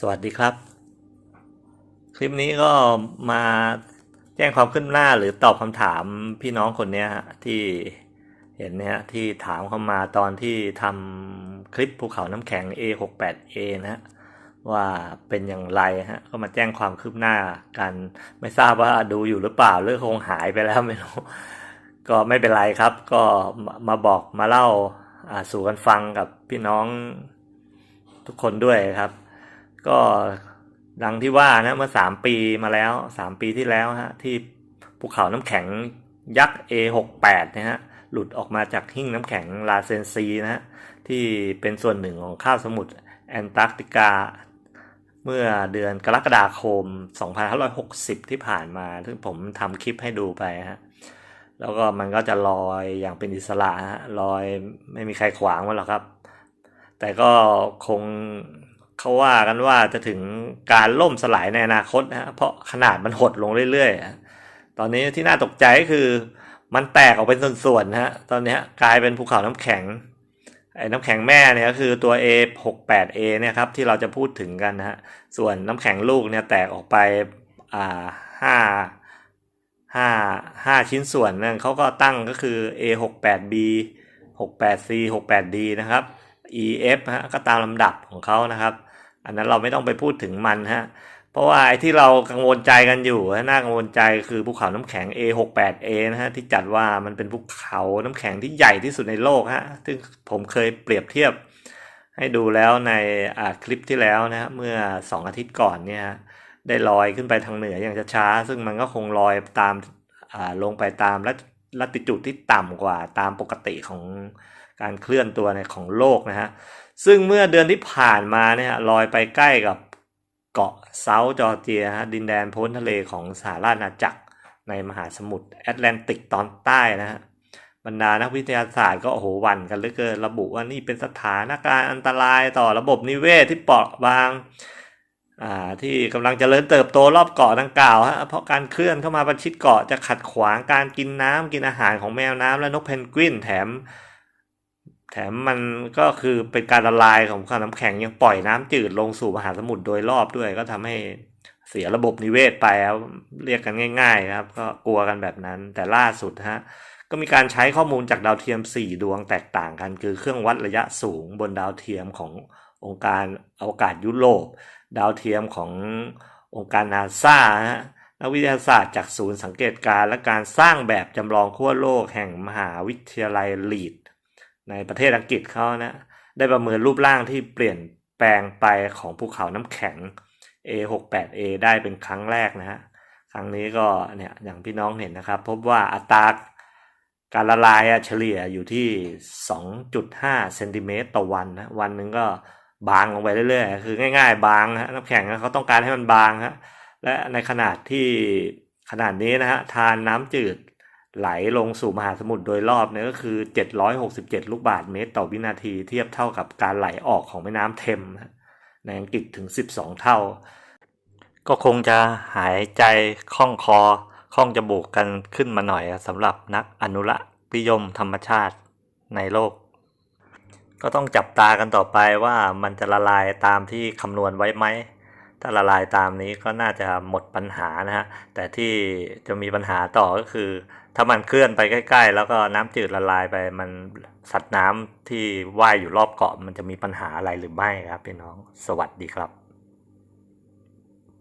สวัสดีครับ คลิปนี้ก็มาแจ้งความขึ้นหน้าหรือตอบคำถามพี่น้องคนนี้ฮะที่เห็นเนี่ยที่ถามเข้ามาตอนที่ทำคลิปภูเขาน้ำแข็ง A68A นะฮะว่าเป็นอย่างไรฮะก็มาแจ้งความคืบหน้ากันไม่ทราบว่าดูอยู่หรือเปล่าหรือคงหายไปแล้วไม่รู้ก็ไม่เป็นไรครับ ก็มาบอกมาเล่าสู่กันฟังกับพี่น้องทุกคนด้วยครับ ก็ดังที่ว่านะเมื่อสามปีมาแล้วสามปีที่แล้วฮะที่ภูเขาน้ำแข็งยักษ์ A68 นะฮะหลุดออกมาจากหิ้งน้ำแข็งลาเซนซีนะฮะที่เป็นส่วนหนึ่งของคาบสมุทรแอนตาร์กติกา เมื่อเดือนกรกฎาคม 2560 ที่ผ่านมาซึ่งผมทำคลิปให้ดูไปฮะแล้วก็มันก็จะลอยอย่างเป็นอิสระฮะลอยไม่มีใครขวางมันหรอกครับ แต่ก็คง เขาว่ากันว่าจะถึงการล่มสลายในอนาคตนะฮะเพราะขนาดมันหดลงเรื่อยๆ ตอนนี้ที่น่าตกใจก็คือ มันแตกออกเป็นส่วนๆนะฮะตอนนี้กลายเป็นภูเขาน้ำแข็งไอ้น้ำแข็งแม่เนี่ยก็คือตัว A68A เนี่ยครับที่เราจะพูดถึงกันนะฮะส่วนน้ำแข็งลูกเนี่ยแตกออกไปอ่าห้าห้าห้าชิ้นส่วนนั่นเขาก็ตั้งก็คือ A68B 68C 68D นะครับ EF ฮะก็ตามลำดับของเขานะครับ อันนั้นเราไม่ต้องไปพูดถึงมันฮะ เพราะว่าไอ้ที่เรากังวลใจกันอยู่น่ากังวลใจคือภูเขาน้ำแข็ง A68A นะฮะที่จัดว่ามันเป็นภูเขาน้ำแข็งที่ใหญ่ที่สุดในโลกฮะซึ่งผมเคยเปรียบเทียบให้ดูแล้วในคลิปที่แล้วนะฮะเมื่อ 2 อาทิตย์ก่อนเนี่ยฮะได้ลอยขึ้นไปทางเหนืออย่างช้าๆซึ่งมันก็คงลอยตามลงไปตามลัลัติจูดที่ต่ำกว่าตามปกติของ การเคลื่อนตัวในของโลกนะฮะซึ่งเมื่อเดือนที่ผ่านมาเนี่ยลอยไปใกล้กับเกาะเซาท์จอร์เจียฮะดินแดนพ้นทะเลของสหราชอาณาจักรในมหาสมุทรแอตแลนติกตอนใต้นะฮะบรรดานักวิทยาศาสตร์ก็โอ้โหวันกันเหลือเกินระบุว่านี่เป็นสถานการณ์อันตรายต่อระบบนิเวศที่เปราะบางอ่าที่กำลังจเจริญเติบโตรอบเกาะดังกล่าวฮะเพราะการเคลื่อนเข้ามาประชิดเกาะจะขัดขวางการกินน้ำกินอาหารของแมวน้ำและนกเพนกวินแถม แถมมันก็คือเป็นการละลายของความน้ำแข็งยังปล่อยน้ำจืดลงสู่มหาสมุทรโดยรอบด้วย ก็ทำให้เสียระบบนิเวศไปครับเรียกกันง่ายๆนะครับ ก็กลัวกันแบบนั้นแต่ล่าสุดฮะก็มีการใช้ข้อมูลจากดาวเทียม 4 ดวงแตกต่างกัน คือเครื่องวัดระยะสูงบนดาวเทียมขององค์การอวกาศยุโรปดาวเทียมขององค์การนาซาฮะนักวิทยาศาสตร์จากศูนย์สังเกตการณ์และการสร้างแบบจำลองขั้วโลกแห่งมหาวิทยาลัยลีด ในประเทศอังกฤษเขานะได้ประเมินรูปร่างที่เปลี่ยนแปลงไปของภูเขาน้ำแข็ง A68A ได้เป็นครั้งแรกนะฮะครั้งนี้ก็เนี่ยอย่างพี่น้องเห็นนะครับ พบว่าอัตราการละลายเฉลี่ยอยู่ที่ 2.5 เซนติเมตรต่อวันนะวันหนึ่งก็บางลงไปเรื่อยๆ คือง่าย ๆ บางฮะน้ำแข็งเขาต้องการให้มันบางฮะและในขนาดที่ขนาดนี้นะฮะทานน้ำจืด ไหลลงสู่มหาสมุทรโดยรอบเนี่ยก็คือ 767 ลูกบาศก์เมตรต่อวินาที เทียบเท่ากับการไหลออกของแม่น้ำเทมในอังกฤษถึง 12 เท่า ก็คงจะหายใจคล่องคอคล่องจมูกกันขึ้นมาหน่อยสำหรับนักอนุรักษ์นิยมธรรมชาติในโลก ก็ต้องจับตากันต่อไปว่ามันจะละลายตามที่คำนวณไว้ไหม ถ้าละลายตามนี้ก็น่าจะหมดปัญหานะฮะ แต่ที่จะมีปัญหาต่อก็คือ ถ้ามันเคลื่อนไปใกล้ ๆ แล้วก็น้ำจืดละลายไปมันสัตว์น้ำที่ว่ายอยู่รอบเกาะมันจะมีปัญหาอะไรหรือไม่ครับพี่น้อง สวัสดีครับ